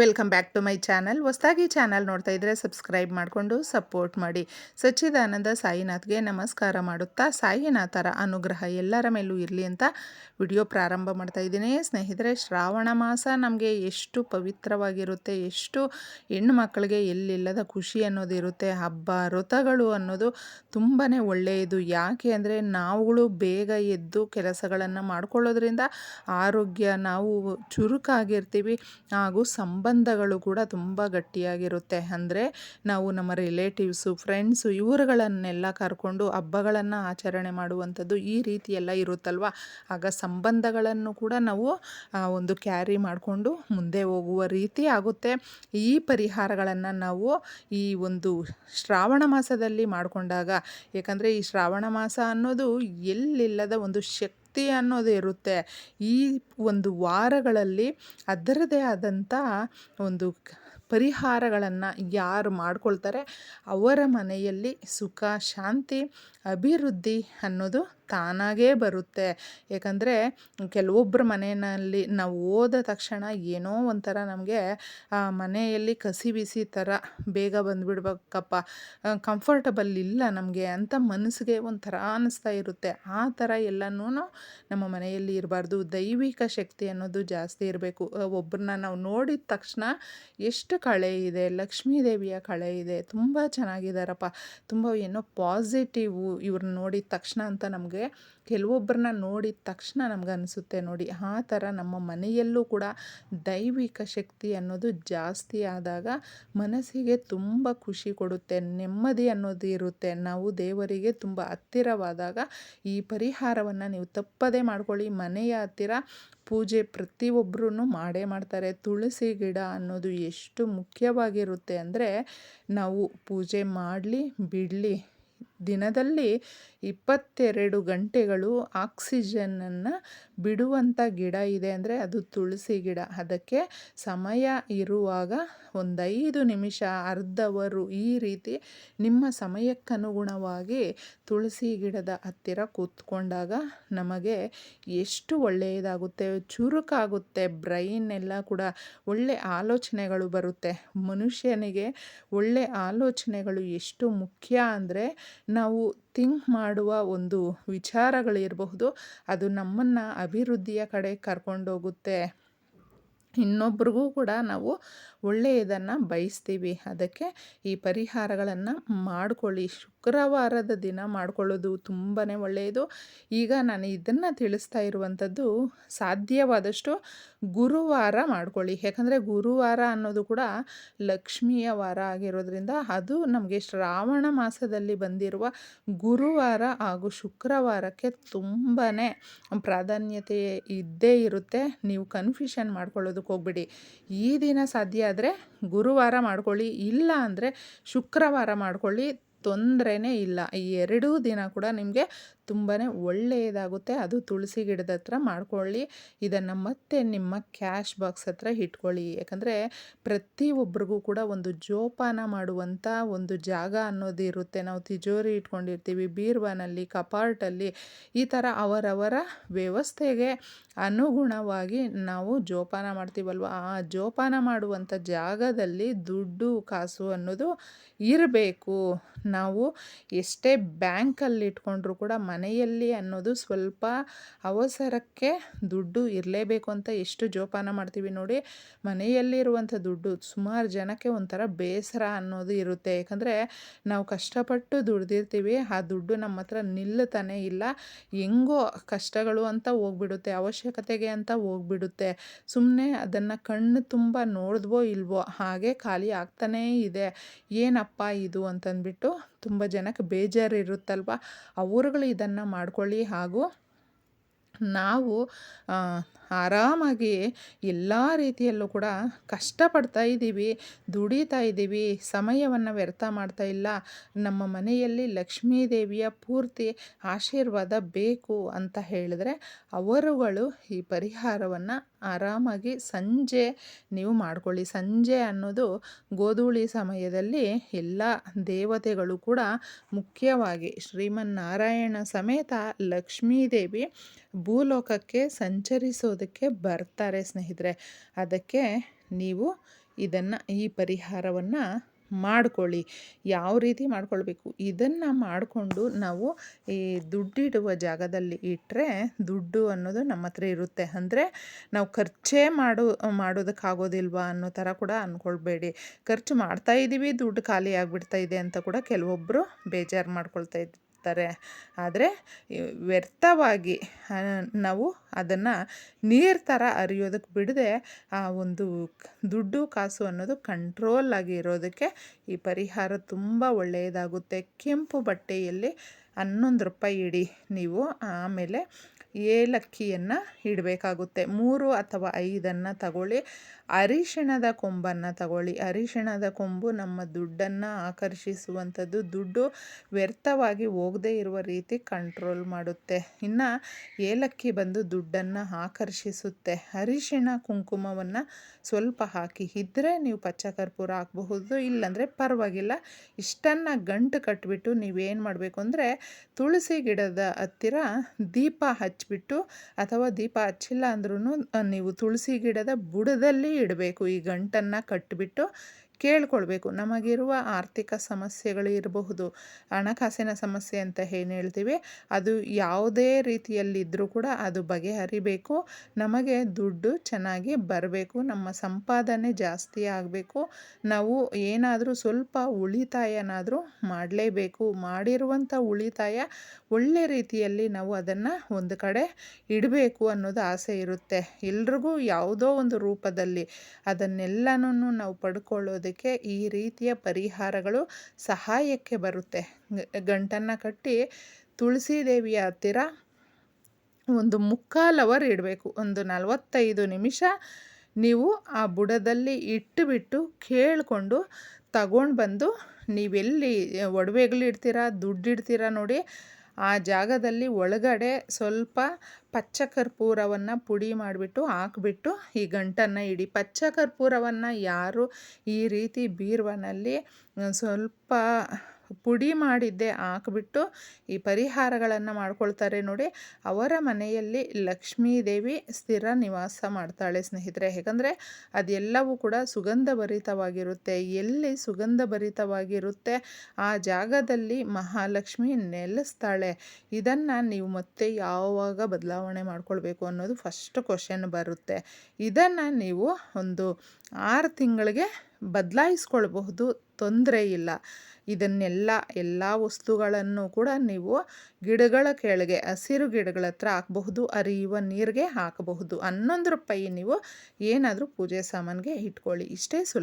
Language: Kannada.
Welcome back to my channel. ಹೊಸದಾಗಿ ಚಾನಲ್ ನೋಡ್ತಾ ಇದ್ದರೆ ಸಬ್ಸ್ಕ್ರೈಬ್ ಮಾಡಿಕೊಂಡು ಸಪೋರ್ಟ್ ಮಾಡಿ. ಸಚ್ಚಿದಾನಂದ ಸಾಯಿನಾಥ್ಗೆ ನಮಸ್ಕಾರ ಮಾಡುತ್ತಾ ಸಾಯಿನಾಥರ ಅನುಗ್ರಹ ಎಲ್ಲರ ಮೇಲೂ ಇರಲಿ ಅಂತ ವಿಡಿಯೋ ಪ್ರಾರಂಭ ಮಾಡ್ತಾ ಇದ್ದೀನಿ. ಸ್ನೇಹಿತರೆ, ಶ್ರಾವಣ ಮಾಸ ನಮಗೆ ಎಷ್ಟು ಪವಿತ್ರವಾಗಿರುತ್ತೆ, ಎಷ್ಟು ಹೆಣ್ಣು ಮಕ್ಕಳಿಗೆ ಎಲ್ಲಿಲ್ಲದ ಖುಷಿ ಅನ್ನೋದು ಇರುತ್ತೆ, ಹಬ್ಬ, ವ್ರತಗಳು ಅನ್ನೋದು ತುಂಬಾ ಒಳ್ಳೆಯದು ಯಾಕೆ ಅಂದರೆ ನಾವುಗಳು ಬೇಗ ಎದ್ದು ಕೆಲಸಗಳನ್ನು ಮಾಡ್ಕೊಳ್ಳೋದ್ರಿಂದ ಆರೋಗ್ಯ ನಾವು ಚುರುಕಾಗಿರ್ತೀವಿ, ಹಾಗೂ ಸಂಬಂಧಗಳು ಕೂಡ ತುಂಬ ಗಟ್ಟಿಯಾಗಿರುತ್ತೆ. ಅಂದರೆ ನಾವು ನಮ್ಮ ರಿಲೇಟಿವ್ಸು ಫ್ರೆಂಡ್ಸು ಇವರುಗಳನ್ನೆಲ್ಲ ಕರ್ಕೊಂಡು ಹಬ್ಬಗಳನ್ನು ಆಚರಣೆ ಮಾಡುವಂಥದ್ದು ಈ ರೀತಿ ಎಲ್ಲ ಇರುತ್ತಲ್ವ? ಆಗ ಸಂಬಂಧಗಳನ್ನು ಕೂಡ ನಾವು ಒಂದು ಕ್ಯಾರಿ ಮಾಡಿಕೊಂಡು ಮುಂದೆ ಹೋಗುವ ರೀತಿ ಆಗುತ್ತೆ. ಈ ಪರಿಹಾರಗಳನ್ನು ನಾವು ಈ ಒಂದು ಶ್ರಾವಣ ಮಾಸದಲ್ಲಿ ಮಾಡಿಕೊಂಡಾಗ, ಏಕೆಂದರೆ ಈ ಶ್ರಾವಣ ಮಾಸ ಅನ್ನೋದು ಎಲ್ಲಿಲ್ಲದ ಒಂದು ಶಕ್ತಿ ಶಕ್ತಿ ಅನ್ನೋದು ಇರುತ್ತೆ. ಈ ಒಂದು ವಾರಗಳಲ್ಲಿ ಅದರದೇ ಆದಂಥ ಒಂದು ಪರಿಹಾರಗಳನ್ನು ಯಾರು ಮಾಡ್ಕೊಳ್ತಾರೆ? ಅವರ ಮನೆಯಲ್ಲಿ ಸುಖ, ಶಾಂತಿ, ಅಭಿವೃದ್ಧಿ ಅನ್ನೋದು ತಾನಾಗೇ ಬರುತ್ತೆ. ಏಕೆಂದರೆ ಕೆಲವೊಬ್ಬರ ಮನೆಯಲ್ಲಿ ನಾವು ಹೋದ ತಕ್ಷಣ ಏನೋ ಒಂಥರ ನಮಗೆ ಮನೆಯಲ್ಲಿ ಕಸಿ ಬಿಸಿ ಥರ ಬೇಗ ಬಂದುಬಿಡ್ಬೇಕಪ್ಪ. ಕಂಫರ್ಟಬಲ್ ಇಲ್ಲ ನಮಗೆ ಅಂತ ಮನಸ್ಸಿಗೆ ಒಂಥರ ಅನ್ನಿಸ್ತಾ ಇರುತ್ತೆ. ಆ ಥರ ಎಲ್ಲನೂ ನಮ್ಮ ಮನೆಯಲ್ಲಿ ಇರಬಾರ್ದು. ದೈವಿಕ ಶಕ್ತಿ ಅನ್ನೋದು ಜಾಸ್ತಿ ಇರಬೇಕು. ಒಬ್ಬರನ್ನ ನಾವು ನೋಡಿದ ತಕ್ಷಣ ಎಷ್ಟು ಕಳೆ ಇದೆ, ಲಕ್ಷ್ಮೀ ದೇವಿಯ ಕಳೆ ಇದೆ, ತುಂಬ ಚೆನ್ನಾಗಿದ್ದಾರಪ್ಪ. ತುಂಬ ಏನೋ ಪಾಸಿಟಿವು ಇವ್ರನ್ನ ನೋಡಿದ ತಕ್ಷಣ ಅಂತ ನಮಗೆ ಕೆಲವೊಬ್ಬರನ್ನ ನೋಡಿದ ತಕ್ಷಣ ನಮ್ಗೆ ಅನಿಸುತ್ತೆ ನೋಡಿ, ಆ ಥರ ನಮ್ಮ ಮನೆಯಲ್ಲೂ ಕೂಡ ದೈವಿಕ ಶಕ್ತಿ ಅನ್ನೋದು ಜಾಸ್ತಿ ಆದಾಗ ಮನಸ್ಸಿಗೆ ತುಂಬ ಖುಷಿ ಕೊಡುತ್ತೆ, ನೆಮ್ಮದಿ ಅನ್ನೋದು ಇರುತ್ತೆ. ನಾವು ದೇವರಿಗೆ ತುಂಬ ಹತ್ತಿರವಾದಾಗ ಈ ಪರಿಹಾರವನ್ನು ನೀವು ತಪ್ಪದೇ ಮಾಡ್ಕೊಳ್ಳಿ. ಮನೆಯ ಹತ್ತಿರ ಪೂಜೆ ಪ್ರತಿಯೊಬ್ಬರೂ ಮಾಡೇ ಮಾಡ್ತಾರೆ. ತುಳಸಿ ಗಿಡ ಅನ್ನೋದು ಎಷ್ಟು ಮುಖ್ಯವಾಗಿರುತ್ತೆ ಅಂದರೆ ನಾವು ಪೂಜೆ ಮಾಡಲಿ, ಬಿಡಲಿ ದಿನದಲ್ಲಿ ಇಪ್ಪತ್ತೆರಡು ಗಂಟೆಗಳು ಆಕ್ಸಿಜನನ್ನು ಬಿಡುವಂಥ ಗಿಡ ಇದೆ ಅಂದರೆ ಅದು ತುಳಸಿ ಗಿಡ. ಅದಕ್ಕೆ ಸಮಯ ಇರುವಾಗ ಒಂದೈದು ನಿಮಿಷ, ಅರ್ಧವರು ಈ ರೀತಿ ನಿಮ್ಮ ಸಮಯಕ್ಕನುಗುಣವಾಗಿ ತುಳಸಿ ಗಿಡದ ಹತ್ತಿರ ಕೂತ್ಕೊಂಡಾಗ ನಮಗೆ ಎಷ್ಟು ಒಳ್ಳೆಯದಾಗುತ್ತೆ, ಚುರುಕಾಗುತ್ತೆ, ಬ್ರೈನ್ ಎಲ್ಲ ಕೂಡ ಒಳ್ಳೆ ಆಲೋಚನೆಗಳು ಬರುತ್ತೆ. ಮನುಷ್ಯನಿಗೆ ಒಳ್ಳೆ ಆಲೋಚನೆಗಳು ಎಷ್ಟು ಮುಖ್ಯ ಅಂದರೆ ನಾವು ಥಿಂಕ್ ಮಾಡುವ ಒಂದು ವಿಚಾರಗಳಿರಬಹುದು. ಅದು ನಮ್ಮನ್ನು ಅಭಿವೃದ್ಧಿಯ ಕಡೆ ಕರ್ಕೊಂಡೋಗುತ್ತೆ. ಇನ್ನೊಬ್ರಿಗೂ ಕೂಡ ನಾವು ಒಳ್ಳೆಯದನ್ನು ಬಯಸ್ತೀವಿ. ಅದಕ್ಕೆ ಈ ಪರಿಹಾರಗಳನ್ನು ಮಾಡಿಕೊಳ್ಳಿ. ಶುಕ್ರವಾರದ ದಿನ ಮಾಡಿಕೊಳ್ಳೋದು ತುಂಬಾ ಒಳ್ಳೆಯದು. ಈಗ ನಾನು ಇದನ್ನು ತಿಳಿಸ್ತಾ ಇರುವಂಥದ್ದು ಸಾಧ್ಯವಾದಷ್ಟು ಗುರುವಾರ ಮಾಡಿಕೊಳ್ಳಿ. ಯಾಕಂದರೆ ಗುರುವಾರ ಅನ್ನೋದು ಕೂಡ ಲಕ್ಷ್ಮಿಯ ವಾರ ಆಗಿರೋದ್ರಿಂದ ಅದು ನಮಗೆ ಶ್ರಾವಣ ಮಾಸದಲ್ಲಿ ಬಂದಿರುವ ಗುರುವಾರ ಹಾಗೂ ಶುಕ್ರವಾರಕ್ಕೆ ತುಂಬಾ ಪ್ರಾಧಾನ್ಯತೆ ಇದ್ದೇ ಇರುತ್ತೆ. ನೀವು ಕನ್ಫ್ಯೂಷನ್ ಮಾಡ್ಕೊಳ್ಳೋದಕ್ಕೆ ಹೋಗ್ಬಿಡಿ. ಈ ದಿನ ಸಾಧ್ಯ ಆದರೆ ಗುರುವಾರ ಮಾಡ್ಕೊಳ್ಳಿ. ಇಲ್ಲ ಅಂದರೆ ಶುಕ್ರವಾರ ಮಾಡ್ಕೊಳ್ಳಿ. ತೊಂದರೆನೇ ಇಲ್ಲ. ಈ ಎರಡೂ ದಿನ ಕೂಡ ನಿಮಗೆ ತುಂಬಾ ಒಳ್ಳೆಯದಾಗುತ್ತೆ. ಅದು ತುಳಸಿ ಗಿಡದ ಹತ್ರ ಮಾಡ್ಕೊಳ್ಳಿ. ಇದನ್ನು ಮತ್ತೆ ನಿಮ್ಮ ಕ್ಯಾಶ್ ಬಾಕ್ಸ್ ಹತ್ರ ಇಟ್ಕೊಳ್ಳಿ. ಯಾಕಂದರೆ ಪ್ರತಿಯೊಬ್ಬರಿಗೂ ಕೂಡ ಒಂದು ಜೋಪಾನ ಮಾಡುವಂಥ ಒಂದು ಜಾಗ ಅನ್ನೋದು ಇರುತ್ತೆ. ನಾವು ತಿಜೋರಿ ಇಟ್ಕೊಂಡಿರ್ತೀವಿ, ಬೀರ್ವಾನಲ್ಲಿ ಕಪಾರ್ಟಲ್ಲಿ ಈ ಥರ ಅವರವರ ವ್ಯವಸ್ಥೆಗೆ ಅನುಗುಣವಾಗಿ ನಾವು ಜೋಪಾನ ಮಾಡ್ತೀವಲ್ವ? ಆ ಜೋಪಾನ ಮಾಡುವಂಥ ಜಾಗದಲ್ಲಿ ದುಡ್ಡು, ಕಾಸು ಅನ್ನೋದು ಇರಬೇಕು. ನಾವು ಎಷ್ಟೇ ಬ್ಯಾಂಕಲ್ಲಿ ಇಟ್ಕೊಂಡ್ರೂ ಕೂಡ ಮನೆಯಲ್ಲಿ ಅನ್ನೋದು ಸ್ವಲ್ಪ ಅವಸರಕ್ಕೆ ದುಡ್ಡು ಇರಲೇಬೇಕು ಅಂತ ಎಷ್ಟು ಜೋಪಾನ ಮಾಡ್ತೀವಿ ನೋಡಿ, ಮನೆಯಲ್ಲಿರುವಂಥ ದುಡ್ಡು ಸುಮಾರು ಜನಕ್ಕೆ ಒಂಥರ ಬೇಸರ ಅನ್ನೋದು ಇರುತ್ತೆ. ಯಾಕಂದರೆ ನಾವು ಕಷ್ಟಪಟ್ಟು ದುಡ್ದಿರ್ತೀವಿ, ಆ ದುಡ್ಡು ನಮ್ಮ ಹತ್ರ ನಿಲ್ಲತಾನೆ ಇಲ್ಲ, ಹೆಂಗೋ ಕಷ್ಟಗಳು ಅಂತ ಹೋಗ್ಬಿಡುತ್ತೆ, ಅವಶ್ಯಕತೆಗೆ ಅಂತ ಹೋಗ್ಬಿಡುತ್ತೆ. ಸುಮ್ಮನೆ ಅದನ್ನು ಕಣ್ಣು ತುಂಬ ನೋಡಿದ್ವೋ ಇಲ್ವೋ, ಹಾಗೆ ಖಾಲಿ ಆಗ್ತಾನೇ ಇದೆ. ಏನಪ್ಪ ಇದು ಅಂತಂದ್ಬಿಟ್ಟು ತುಂಬ ಜನಕ್ಕೆ ಬೇಜಾರು ಇರುತ್ತಲ್ವ ಅವರುಗಳು ಇದನ್ನು ಮಾಡ್ಕೊಳ್ಳಿ ಹಾಗೂ ನಾವು ಆರಾಮಾಗಿ ಎಲ್ಲ ರೀತಿಯಲ್ಲೂ ಕೂಡ ಕಷ್ಟಪಡ್ತಾ ಇದ್ದೀವಿ, ದುಡಿತಾ ಇದ್ದೀವಿ, ಸಮಯವನ್ನು ವ್ಯರ್ಥ ಮಾಡ್ತಾ ಇಲ್ಲ. ನಮ್ಮ ಮನೆಯಲ್ಲಿ ಲಕ್ಷ್ಮೀ ದೇವಿಯ ಪೂರ್ತಿ ಆಶೀರ್ವಾದ ಬೇಕು ಅಂತ ಹೇಳಿದ್ರೆ ಅವರುಗಳು ಈ ಪರಿಹಾರವನ್ನು ಆರಾಮಾಗಿ ಸಂಜೆ ನೀವು ಮಾಡ್ಕೊಳ್ಳಿ. ಸಂಜೆ ಅನ್ನೋದು ಗೋಧೂಳಿ ಸಮಯದಲ್ಲಿ ಎಲ್ಲ ದೇವತೆಗಳು ಕೂಡ ಮುಖ್ಯವಾಗಿ ಶ್ರೀಮನ್ನಾರಾಯಣ ಸಮೇತ ಲಕ್ಷ್ಮೀದೇವಿ ಭೂಲೋಕಕ್ಕೆ ಸಂಚರಿಸೋದಕ್ಕೆ ಅರಿಯೋದಕ್ಕೆ ಬರ್ತಾರೆ ಸ್ನೇಹಿತರೆ. ಅದಕ್ಕೆ ನೀವು ಇದನ್ನು, ಈ ಪರಿಹಾರವನ್ನು ಮಾಡ್ಕೊಳ್ಳಿ. ಯಾವ ರೀತಿ ಮಾಡ್ಕೊಳ್ಬೇಕು? ಇದನ್ನು ಮಾಡಿಕೊಂಡು ನಾವು ಈ ದುಡ್ಡಿಡುವ ಜಾಗದಲ್ಲಿ ಇಟ್ಟರೆ ದುಡ್ಡು ಅನ್ನೋದು ನಮ್ಮ ಹತ್ರ ಇರುತ್ತೆ. ಅಂದರೆ ನಾವು ಖರ್ಚೇ ಮಾಡು, ಮಾಡೋದಕ್ಕಾಗೋದಿಲ್ವಾ ಅನ್ನೋ ಥರ ಕೂಡ ಅಂದ್ಕೊಳ್ಬೇಡಿ ಖರ್ಚು ಮಾಡ್ತಾ ಇದ್ದೀವಿ ದುಡ್ಡು ಖಾಲಿ ಆಗಿಬಿಡ್ತಾ ಇದೆ ಅಂತ ಕೂಡ ಕೆಲವೊಬ್ಬರು ಬೇಜಾರು ಮಾಡ್ಕೊಳ್ತಾ ಇರ್ತಾರೆ ಆದರೆ ವ್ಯರ್ಥವಾಗಿ ನಾವು ಅದನ್ನು ನೀರು ಥರ ಹರಿಯೋದಕ್ಕೆ ಬಿಡದೆ, ಆ ಒಂದು ದುಡ್ಡು ಕಾಸು ಅನ್ನೋದು ಕಂಟ್ರೋಲ್ ಆಗಿ ಇರೋದಕ್ಕೆ ಈ ಪರಿಹಾರ ತುಂಬ ಒಳ್ಳೆಯದಾಗುತ್ತೆ ಕೆಂಪು ಬಟ್ಟೆಯಲ್ಲಿ ಹನ್ನೊಂದು ರೂಪಾಯಿ ಇಡಿ ನೀವು, ಆಮೇಲೆ ಏಲಕ್ಕಿಯನ್ನು ಇಡಬೇಕಾಗುತ್ತೆ. ಮೂರು ಅಥವಾ ಐದನ್ನು ತಗೊಳ್ಳಿ. ಅರಿಶಿಣದ ಕೊಂಬನ್ನು ತಗೊಳ್ಳಿ. ಅರಿಶಿಣದ ಕೊಂಬು ನಮ್ಮ ದುಡ್ಡನ್ನು ಆಕರ್ಷಿಸುವಂಥದ್ದು. ದುಡ್ಡು ವ್ಯರ್ಥವಾಗಿ ಹೋಗದೇ ಇರುವ ರೀತಿ ಕಂಟ್ರೋಲ್ ಮಾಡುತ್ತೆ. ಇನ್ನು ಏಲಕ್ಕಿ ಬಂದು ದುಡ್ಡನ್ನು ಆಕರ್ಷಿಸುತ್ತೆ. ಅರಿಶಿಣ ಕುಂಕುಮವನ್ನು ಸ್ವಲ್ಪ ಹಾಕಿ. ಇದ್ದರೆ ನೀವು ಪಚ್ಚ ಕರ್ಪೂರ ಹಾಕಬಹುದು, ಇಲ್ಲಾಂದರೆ ಪರವಾಗಿಲ್ಲ. ಇಷ್ಟನ್ನು ಗಂಟು ಕಟ್ಬಿಟ್ಟು ನೀವೇನು ಮಾಡಬೇಕು ಅಂದರೆ ತುಳಸಿ ಗಿಡದ ಹತ್ತಿರ ದೀಪ ಹಚ್ಚಿಬಿಟ್ಟು ಅಥವಾ ದೀಪ ಹಚ್ಚಿಲ್ಲ ಅಂದ್ರೂ ನೀವು ತುಳಸಿ ಗಿಡದ ಬುಡದಲ್ಲಿ ಇಡಬೇಕು ಈ ಗಂಟನ್ನು ಕಟ್ಟಿಬಿಟ್ಟು ಕೇಳ್ಕೊಳ್ಬೇಕು. ನಮಗಿರುವ ಆರ್ಥಿಕ ಸಮಸ್ಯೆಗಳು ಇರಬಹುದು. ಹಣಕಾಸಿನ ಸಮಸ್ಯೆ ಅಂತ ಏನು ಹೇಳ್ತೀವಿ? ಅದು ಯಾವುದೇ ರೀತಿಯಲ್ಲಿದ್ದರೂ ಕೂಡ ಅದು ಬಗೆಹರಿಬೇಕು. ನಮಗೆ ದುಡ್ಡು ಚೆನ್ನಾಗಿ ಬರಬೇಕು. ನಮ್ಮ ಸಂಪಾದನೆ ಜಾಸ್ತಿ ಆಗಬೇಕು. ನಾವು ಏನಾದರೂ ಸ್ವಲ್ಪ ಉಳಿತಾಯನಾದರೂ ಮಾಡಲೇಬೇಕು. ಮಾಡಿರುವಂಥ ಉಳಿತಾಯ ಒಳ್ಳೆ ರೀತಿಯಲ್ಲಿ ನಾವು ಅದನ್ನು ಒಂದು ಕಡೆ ಇಡಬೇಕು ಅನ್ನೋದು ಆಸೆ ಇರುತ್ತೆ. ಎಲ್ರಿಗೂ ಯಾವುದೋ ಒಂದು ರೂಪದಲ್ಲಿ ಅದನ್ನೆಲ್ಲನೂ ನಾವು ಪಡ್ಕೊಳ್ಳೋದಕ್ಕೆ ಈ ರೀತಿಯ ಪರಿಹಾರಗಳು ಸಹಾಯಕ್ಕೆ ಬರುತ್ತೆ. ಗಂಟನ್ನು ಕಟ್ಟಿ ತುಳಸಿ ದೇವಿಯ ಹತ್ತಿರ ಒಂದು ಮುಕ್ಕಾಲು ಅವರ್ ಇಡಬೇಕು. ಒಂದು ನಲವತ್ತೈದು ನಿಮಿಷ ನೀವು ಆ ಬುಡದಲ್ಲಿ ಇಟ್ಟುಬಿಟ್ಟು ಕೇಳಿಕೊಂಡು ತಗೊಂಡು ಬಂದು ನೀವೆಲ್ಲಿ ಒಡವೆಗಳಿಡ್ತೀರಾ ದುಡ್ಡು ಇಡ್ತೀರಾ ನೋಡಿ ಆ ಜಾಗದಲ್ಲಿ ಒಳಗಡೆ ಸ್ವಲ್ಪ ಪಚ್ಚ ಕರ್ಪೂರವನ್ನು ಪುಡಿ ಮಾಡಿಬಿಟ್ಟು ಹಾಕ್ಬಿಟ್ಟು ಈ ಗಂಟನ್ನು ಇಡಿ. ಪಚ್ಚ ಕರ್ಪೂರವನ್ನು ಯಾರು ಈ ರೀತಿ ಬೀರುವನಲ್ಲಿ ಸ್ವಲ್ಪ ಪುಡಿ ಮಾಡಿದ್ದೇ ಹಾಕ್ಬಿಟ್ಟು ಈ ಪರಿಹಾರಗಳನ್ನು ಮಾಡ್ಕೊಳ್ತಾರೆ ನೋಡಿ. ಅವರ ಮನೆಯಲ್ಲಿ ಲಕ್ಷ್ಮೀದೇವಿ ಸ್ಥಿರ ನಿವಾಸ ಮಾಡ್ತಾಳೆ ಸ್ನೇಹಿತರೆ. ಯಾಕಂದರೆ ಅದೆಲ್ಲವೂ ಕೂಡ ಸುಗಂಧಭರಿತವಾಗಿರುತ್ತೆ. ಎಲ್ಲಿ ಸುಗಂಧಭರಿತವಾಗಿರುತ್ತೆ ಆ ಜಾಗದಲ್ಲಿ ಮಹಾಲಕ್ಷ್ಮಿ ನೆಲೆಸ್ತಾಳೆ. ಇದನ್ನು ನೀವು ಮತ್ತೆ ಯಾವಾಗ ಬದಲಾವಣೆ ಮಾಡ್ಕೊಳ್ಬೇಕು ಅನ್ನೋದು ಫಸ್ಟ್ ಕ್ವಶನ್ ಬರುತ್ತೆ. ಇದನ್ನು ನೀವು ಒಂದು ಆರು ತಿಂಗಳಿಗೆ ಬದಲಾಯಿಸ್ಕೊಳ್ಬಹುದು, ತೊಂದರೆ ಇಲ್ಲ. ಇದನ್ನೆಲ್ಲ ಎಲ್ಲ ವಸ್ತುಗಳನ್ನು ಕೂಡ ನೀವು ಗಿಡಗಳ ಕೆಳಗೆ, ಹಸಿರು ಗಿಡಗಳ ಹತ್ರ ಹಾಕಬಹುದು, ಅರಿಯುವ ನೀರಿಗೆ ಹಾಕಬಹುದು. ಹನ್ನೊಂದು ರೂಪಾಯಿ ನೀವು ಏನಾದರೂ ಪೂಜೆ ಸಾಮಾನಿಗೆ ಇಟ್ಕೊಳ್ಳಿ. ಇಷ್ಟೇ ಸುಲಭ.